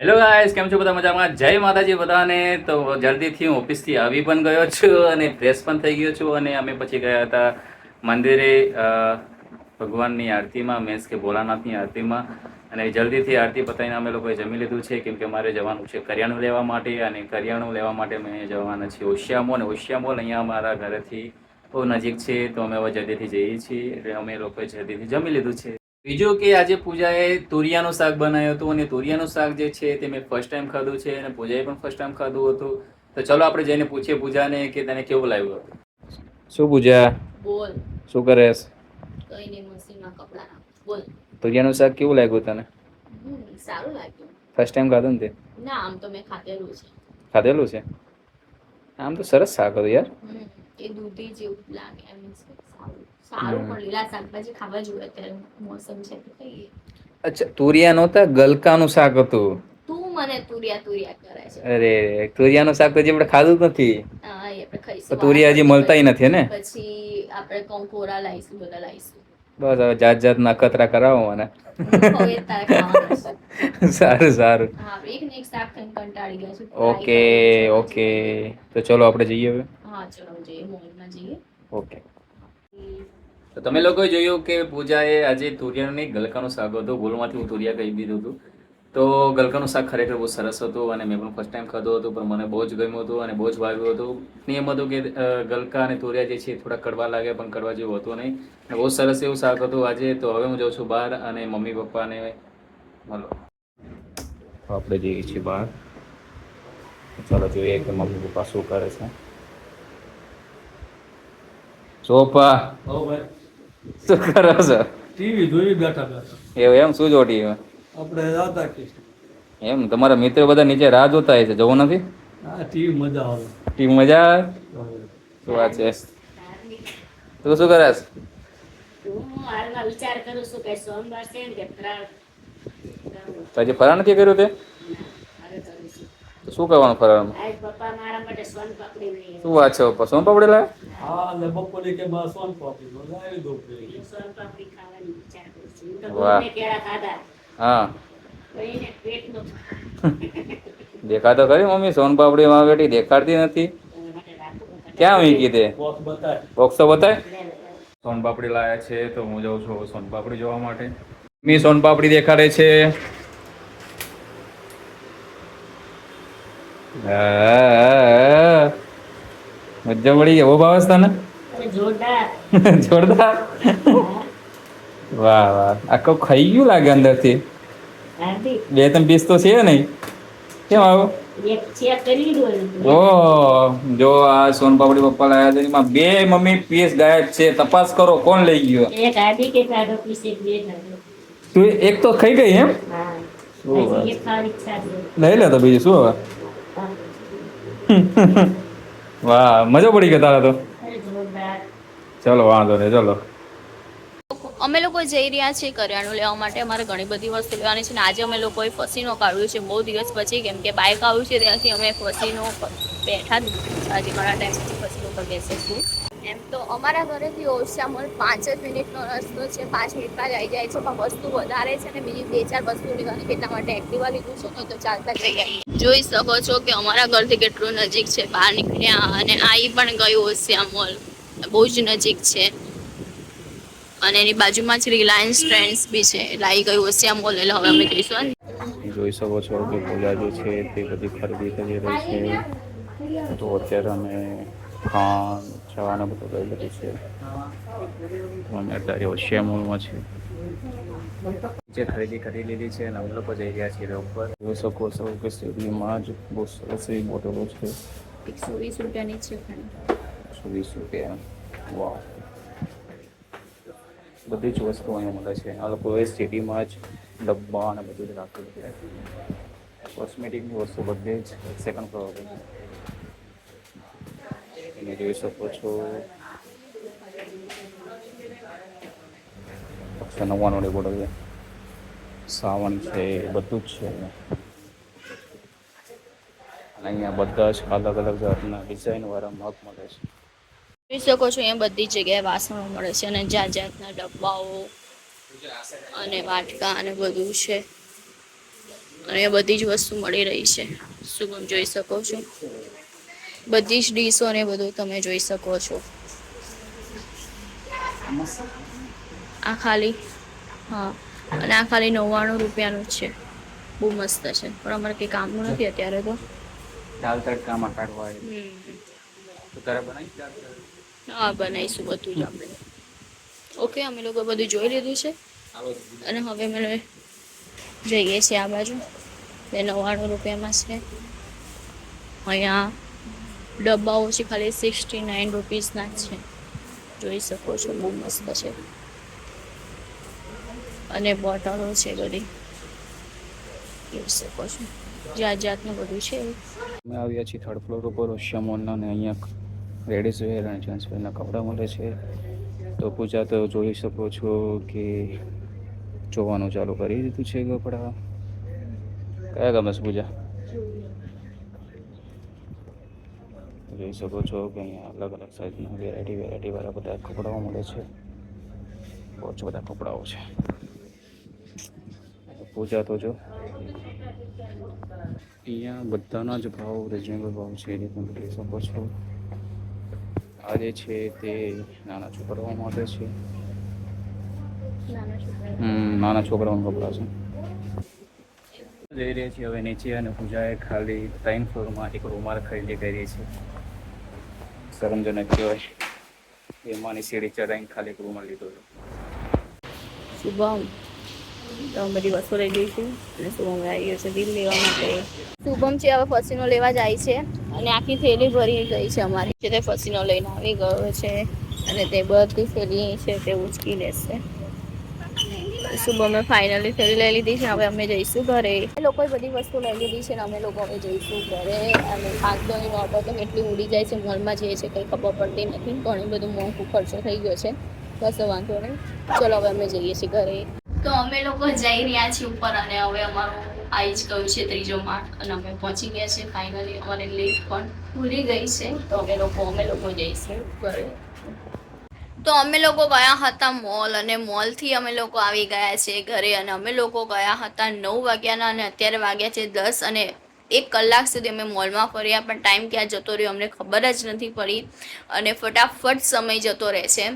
Hello guys કેમ છો બધા? મજામાં? જય માતાજી બધાને. તો જલ્દીથી હું ઓફિસથી આવી પણ ગયો છું અને ફ્રેશ પણ થઈ ગયો છું અને અમે પછી ગયા હતા મંદિરે ભગવાનની આરતીમાં મીન્સ કે ભોલાનાથની આરતીમાં. અને જલ્દીથી આરતી પતાવીને અમે લોકોએ જમી લીધું છે, કેમ કે અમારે જવાનું છે કરિયાણું લેવા માટે અને કરિયાણું લેવા માટે અમે જવાના છીએ ઓશિયામોલ અને ઓશિયા મોલ અહીંયા અમારા ઘરેથી બહુ નજીક છે, તો અમે હવે જલ્દીથી જઈએ છીએ. એટલે અમે લોકોએ જલ્દીથી જમી લીધું છે. બીજું કે આજે પૂજાએ તોરિયાનું શાક બનાવ્યું હતું અને તોરિયાનું શાક જે છે તે મેં ફર્સ્ટ ટાઈમ ખાધું છે અને પૂજાએ પણ ફર્સ્ટ ટાઈમ ખાધું હતું. તો ચલો આપણે જઈને પૂછીએ પૂજાને કે તને કેવું લાગ્યું હતું. શું પૂજા? બોલ. શું કરે કઈ નહીં મશીનમાં કપડા નાખ. બોલ. તોરિયાનું શાક કેવું લાગ્યું તને? સારું લાગ્યું. ફર્સ્ટ ટાઈમ ખાધું ને તે? ના આમ તો મેં ખાધેલું છે. ખાધેલું છે? આમ તો સરસ શાક હતું યાર. એ દૂધી જેવું લાગે. એમ સારું. સારું પણ લીલા શાકભાજી ખાવા જોઈએ અત્યારે મોસમ છે તો કહીએ. અચ્છા તુરિયા નહોતા? ગલકાનું શાક હતું. તું મને તુરિયા તુરિયા કરે છે. અરે તુરિયાનું શાક તો હજી આપણે ખાધું જ નથી. હા એ આપણે ખાઈશું. તુરિયા હજી મળતાય નથી ને? પછી આપણે કંકોરા લાવીશું બધા લાવીશું બસ હવે જાત જાતના કતરા કરાવો મને. સારું સારું. Okay okay. તો ચલો આપણે જઈએ હવે. હા ચલો જઈએ મોલમાં જઈએ. ઓકે. તો તમે લોકોએ જોયું કે પૂજાએ આજે તુરિયાનું નહીં ગલકાનું શાક હતું. ભૂલમાંથી હું તુરિયા કહી દીધું હતું. તો ગલકાનું શાક ખરેખર બહુ સરસ હતું અને મેં પણ ફર્સ્ટ ટાઈમ ખાધું હતું પણ મને બહુ જ ગમ્યું હતું અને બહુ જ ભાવ્યું હતું. નિયમ હતું કે ગલકા અને તુરિયા જે છે એ થોડા કડવા લાગે પણ કડવા જેવું હતું નહીં. અને બહુ સરસ એવું શાક હતું આજે. તો હવે હું જાઉં છું બહાર અને મમ્મી પપ્પાને મળો આપણે જઈએ છીએ બહાર. ચાલો જોઈએ કે મમ્મી પપ્પા શું કરે છે. સોપા. શું કરો છો? ટીવી જોઈ બેઠા બેઠા. એવું એમ? શું જોટી આપણે રાધા કૃષ્ણ. એમ? તમારા મિત્રો બધા નીચે રાહ જોતા હોય છે. જવું નથી? હા ટીવી મજા આવે. ટીમ મજા આવે? શું વાત છે? તું શું કરે છે? હજી ફરાળ નથી કર્યું તે? શું કરવાનું ફરાળમાં આજ પપ્પા મારા માટે સોન પકડી લઈ શું વાત છે પપ્પા? સોન પાપડી લાવે હા એટલે બપોરે કે મારે સોન પાપડી લાવી દઉં આવ્યો. સોન પાપડી ખાવાનો વિચાર કરું છું. તો વાહ. કેળા ખાધા. હા. એને પેટનો દેખાતો ખરી મમ્મી સોન પાપડી માં બેટી દેખાડતી નથી. ક્યાં વીકી તે? બોક્સ બતાય. બોક્સ તો બતાય? લે, લે, લે. સોન પાપડી લાયા છે તો હું જાઉં છું સોન પાપડી જોવા માટે. મી સોન પાપડી દેખાડે છે. આ, મજા પડી એવો ભાવ છે તને? જોરદાર. વાહ વાહ. આખો ખાઈ ગયું લાગે અંદરથી. બે ત્રણ પીસ તો છે નહીં. કેમ આવો. ઓ જો આ સોન પાપડી પપ્પા લાયા છે એમાં બે મમ્મી પીસ ગાયબ છે. તપાસ કરો કોણ લઈ ગયો એક હાર્દિક કે ખાધો પીસ એક બે તું એક તો ખાઈ ગઈ એમ? લઈ લે તો બીજું શું હવે. વાહ, મજા પડી ગઈ તારા તો? ચલો, વાંધો નહીં, ચલો. અમે લોકો જઈ રહ્યા છીએ કરિયાણું લેવા માટે. અમારે ઘણી બધી વસ્તુ લેવાની છે ને આજે અમે લોકોએ ફસીનો કાઢ્યું છે. બહુ દિવસ પછી, કેમ કે બાઇક આવ્યું છે ત્યાંથી અમે ફસીનો બેઠા આજે ઘણા ટાઈમ પછી ફસીનો પર બેસીશું એમ તો અમારા ઘરેથી ઓછામાં પાંચ જ મિનિટનો રસ્તો છે. પાંચ મિનિટમાં આવી જાય છે. પણ વસ્તુ વધારે છે ને બીજી બે ચાર વસ્તુ લેવાની એટલા માટે એક્ટિવા લીધું છે તો ચાલતા જઈ જાય. જોઈ શકો છો કે અમારા ઘરથી કેટલું નજીક છે. બહાર નીકળ્યા અને આવી પણ ગયું ઓશિયા મોલ બહુ જ નજીક છે. અને એની બાજુમાં જ રિલાયન્સ ટ્રેન્ડ્સ બી છે. એટલે આવી ગયું ઓશિયા મોલ એટલે હવે અમે જઈશું જોઈ શકો છો કે પૂજા જે છે તે બધી ખરીદી કરી રહી છે. તો અત્યારે અમે ખાંડ ચા ને બધું કરી લીધું છે. અમે અત્યારે હોશિયામોલમાં છે. જે ખરીદી કરી લીધી છે અને અમે લોકો જઈ રહ્યા છીએ ઉપર જોઈ શકો છો કે શેરડીમાં જ બહુ સરસ એવી બોટલો છે. એકસો વીસ રૂપિયાની જ છે એકસો વીસ રૂપિયા. વાહ. બધી જ વસ્તુ અહીંયા મળે છે. આ લોકોએ સિટીમાં જ ડબ્બા અને બધું જ રાખેલું છે. કોસ્મેટિકની વસ્તુ બધી જ. સેકન્ડ ફ્લોર પર તમે જોઈ શકો છો. એકસો નવ્વાણું રેકોર્ડ છે. શ્રાવણ છે બધું જ છે. અને અહીંયા બધા જ અલગ અલગ જાતના ડિઝાઇન વાળા મગ મળે છે. જોઈ શકો છો, અહીંયા બધી જગ્યાએ વાસણો મળે છે અને જાત જાતના ડબ્બાઓ અને વાટકા અને બધું છે. અને બધી જ વસ્તુ મળી રહી છે. શું જોઈ શકો છો? બધી જ ડીશો ને બધું તમે જોઈ શકો છો. આ ખાલી હા અને આ ખાલી નવ્વાણું રૂપિયાનું છે. બહુ મસ્ત છે. પણ અમારે કંઈ કામનું નથી અત્યારે તો. દાલ તડકામાં કાઢવા તો તારે બનાવી હા બનાવીશું બધું જ આપણે. ઓકે અમે લોકો બધું જોઈ લીધું છે. અને હવે અમે જઈએ છીએ આ બાજુ. બે નવ્વાણું રૂપિયામાં છે. અહીંયા ડબ્બાઓ છે, ખાલી સિક્સટી નાઇન રૂપીસના જ છે. જોઈ શકો છો, બહુ મસ્ત છે. અને બોટલો છે બધી. જોઈ શકો છો. જાત જાતનું બધું છે. અમે આવ્યા છીએ થર્ડ ફ્લોર ઉપર ઓશિયા અને અહીંયા લેડીઝ વેર અને જેન્ટ્સ વેરના કપડાં મળે છે. તો પૂજા, તો જોઈ શકો છો કે જોવાનું ચાલુ કરી દીધું છે કપડાં. કયા ગમે છે પૂજા? જોઈ શકો છો કે અહીંયા અલગ અલગ સાઈઝના વેરાયટી વેરાયટી વાળા બધા કપડાઓ મળે છે. બહુ જ બધા કપડાઓ છે. પૂજા તો જો. અહીંયા બધાના જ ભાવ રિઝનેબલ ભાવ છે એ તમે જોઈ શકો છો. આ જે છે તે નાના છોકરાઓ માટે છે. નાના છોકરા છોકરાઓના કપડાં છે. જઈ રહ્યા છીએ હવે નીચે અને પૂજાએ ખાલી ત્રણ ફ્લોરમાં એક રૂમાલ ખરીદી કરી છે. શરમજનક કહેવાય. એમાંની સીડી ચડાવીને ખાલી રૂમાલ લીધો હતો. શુભમ, તો બધી વસ્તુ લઈ લઈશું અને શુભમ આવી ગયો છે બિલ લેવા માટે. શુભમ છે, હવે પસીનો લેવા જાય છે. અને આખી થેલી ભરી ગઈ છે અમારી. જે તે પસીનો લઈને આવી ગયો છે. અને તે બધી થેલી છે, તે ઉચકી લેશે શુભમે ફાઇનલી ફેરી લઈ લીધી છે હવે અમે જઈશું ઘરે. એ લોકોએ બધી વસ્તુ લઈ લીધી છે ને અમે લોકો હવે જઈશું ઘરે. અને ખાસદોની નોટો તો કેટલી ઉડી જાય છે મોલમાં જઈએ છે કંઈ ખબર પડતી નથી ઘણું બધું મોંઘું ખર્ચો થઈ ગયો છે. બસ વાંધો નહીં. ચલો હવે અમે જઈએ છીએ ઘરે. તો અમે લોકો જઈ રહ્યા છીએ ઉપર અને હવે અમારું આવી જ ગયું છે ત્રીજો માળ અને અમે પહોંચી ગયા છીએ. ફાઇનલી અમારી લીફ પણ ખુલી ગઈ છે. તો અમે લોકો અમે લોકો જઈશું ઘરે. તો અમે લોકો ગયા હતા મોલ અને મોલથી અમે લોકો આવી ગયા છે ઘરે અને અમે લોકો ગયા હતા નવ વાગ્યાના અને અત્યારે વાગ્યા છે દસ અને એક કલાક સુધી અમે મોલમાં ફર્યા, પણ ટાઈમ ક્યાં જતો રહ્યો અમને ખબર જ નથી પડી અને ફટાફટ સમય જતો રહે છે.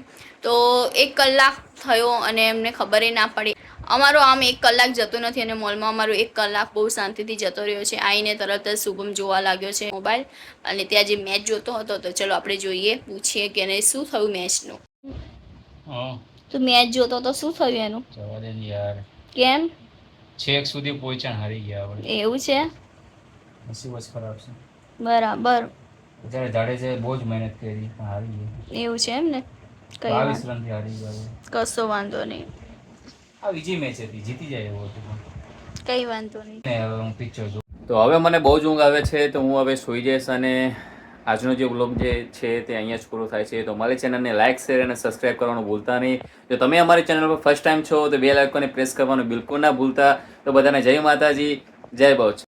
તો એક કલાક થયો અને એમને ખબર ના પડી. અમારો આમ એક કલાક જતો નથી અને મોલમાં અમારો એક કલાક બહુ શાંતિથી જતો રહ્યો છે. આવીને તરત જ શુભમ જોવા લાગ્યો છે મોબાઈલ અને ત્યાં જે મેચ જોતો હતો તો ચલો આપણે જોઈએ, પૂછીએ કે એને શું થયું મેચનું તો મેચ જોતો તો શું થયું એનું? જવા દે યાર. કેમ? છેક સુધી પહોંચ્યા હારી ગયા આપણે એવું છે? નસીબ જ ખરાબ છે. બરાબર. અત્યારે જાડેજાએ બહુ જ મહેનત કરી પણ હારી ગયા એવું છે એમ ને કઈ બાવીસ રનથી હારી ગયા કશો વાંધો નહીં. આ બીજી મેચ હતી જીતી જાય એવું હતું કઈ વાંધો નહીં. હવે હું પિક્ચર જોઉં. તો હવે મને બહુ જ ઊંઘ આવે છે તો હું હવે સુઈ જઈશ અને આજનો જે બ્લોગ જે છે તે અહીંયા જ પૂરો થાય છે. તો મારી ચેનલને લાઇક શેર અને સબસ્ક્રાઇબ કરવાનું ભૂલતા નહીં. જો તમે અમારી ચેનલ પર ફર્સ્ટ ટાઈમ છો, તો બે લાઇકોને પ્રેસ કરવાનું બિલકુલ ના ભૂલતા. તો બધાને જય માતાજી, જય બહુચ